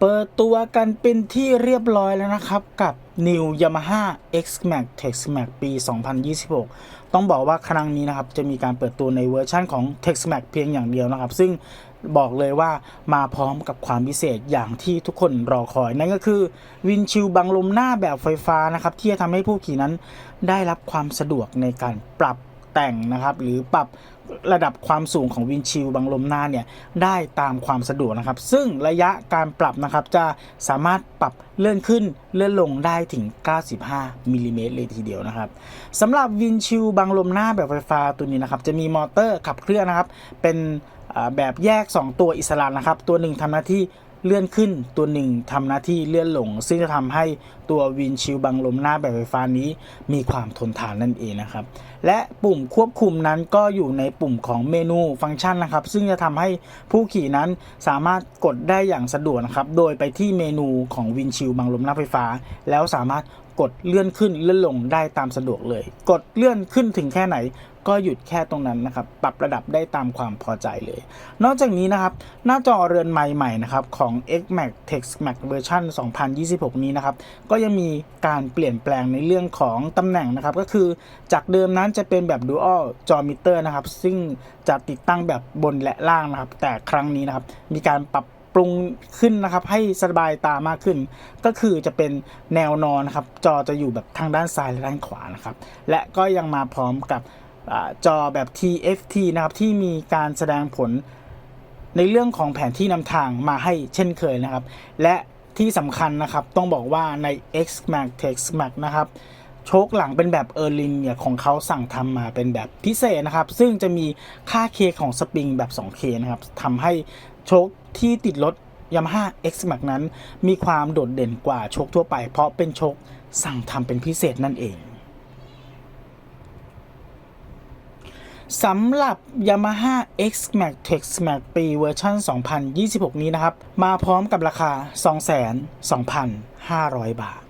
เปิดตัวกันเป็นที่เรียบร้อยแล้วนะครับ กับ New Yamaha X Max Tex Max ปี 2026 ต้องบอกว่าครั้งนี้นะครับ จะมีการเปิดตัวในเวอร์ชั่นของ Tex Max เพียงอย่างเดียวนะครับ ซึ่งบอกเลยว่ามาพร้อมกับความพิเศษอย่างที่ทุกคนรอคอย นั่นก็คือวินชิลบังลมหน้าแบบไฟฟ้านะครับ ที่จะทำให้ผู้ขี่นั้นได้รับความสะดวกในการปรับ แต่งนะครับ หรือปรับระดับความสูงของวินชิลบังลมหน้าเนี่ยได้ตามความสะดวกนะครับ ซึ่งระยะการปรับนะครับจะสามารถปรับเลื่อนขึ้นเลื่อนลงได้ถึง 95มิลลิเมตรเลยทีเดียวนะครับสำหรับวินชิลบังลมหน้าแบบไฟฟ้าตัวนี้นะครับ จะมีมอเตอร์ขับเคลื่อนนะครับ เป็นแบบแยก 2 ตัวอิสระนะครับ ตัวหนึ่งทำหน้าที่ เลื่อนขึ้นตัวหนึ่งทำหน้าที่เลื่อนลง ซึ่งจะทำให้ตัววินชิลบังลมหน้าแบบไฟฟ้านี้มีความทนทานนั่นเองนะครับ และปุ่มควบคุมนั้นก็อยู่ในปุ่มของเมนูฟังก์ชันนะครับ ซึ่งจะทำให้ผู้ขี่นั้นสามารถกดได้อย่างสะดวกนะครับ โดยไปที่เมนูของวินชิลบังลมหน้าไฟฟ้า แล้วสามารถกดเลื่อนขึ้นเลื่อนลงได้ตามสะดวกเลย กดเลื่อนขึ้นถึงแค่ไหน ก็หยุดแค่ตรงนั้นนะครับ ปรับระดับได้ตามความพอใจเลย นอกจากนี้นะครับ หน้าจอเรือนใหม่นะครับของ X Max text max เวอร์ชัน2026 นี้นะครับ ก็ยังมีการเปลี่ยนแปลงในเรื่องของตำแหน่งนะครับ ก็คือจากเดิมนั้นจะเป็นแบบ Dual Jawmeter มิเตอร์นะครับ ซึ่งจะติดตั้งแบบบนและล่างนะครับ แต่ครั้งนี้นะครับ มีการปรับปรุงขึ้นนะครับ ให้สบายตามากขึ้น ก็คือจะเป็นแนวนอนนะครับ จอจะอยู่แบบทางด้านซ้ายและด้านขวานะครับ และก็ยังมาพร้อมกับ จอแบบ TFT นะครับ ที่มีการแสดงผลในเรื่องของแผนที่นำทางมาให้เช่นเคยนะครับ และที่สำคัญนะครับ ต้องบอกว่าใน X Max Tex Max นะครับโชคหลังเป็นแบบเออร์ลินเนี่ยของเขาสั่งทำมาเป็นแบบพิเศษนะครับ ซึ่งจะมีค่าเคของสปริงแบบ 2K นะครับทำให้โชคที่ติดรถ Yamaha X Max นั้น มีความโดดเด่นกว่าโชคทั่วไป เพราะเป็นโชคสั่งทำเป็นพิเศษนั่นเอง สำหรับ Yamaha X Max Tex Max ปีเวอร์ชัน2026 นี้นะครับ มาพร้อมกับราคา 22,500 บาท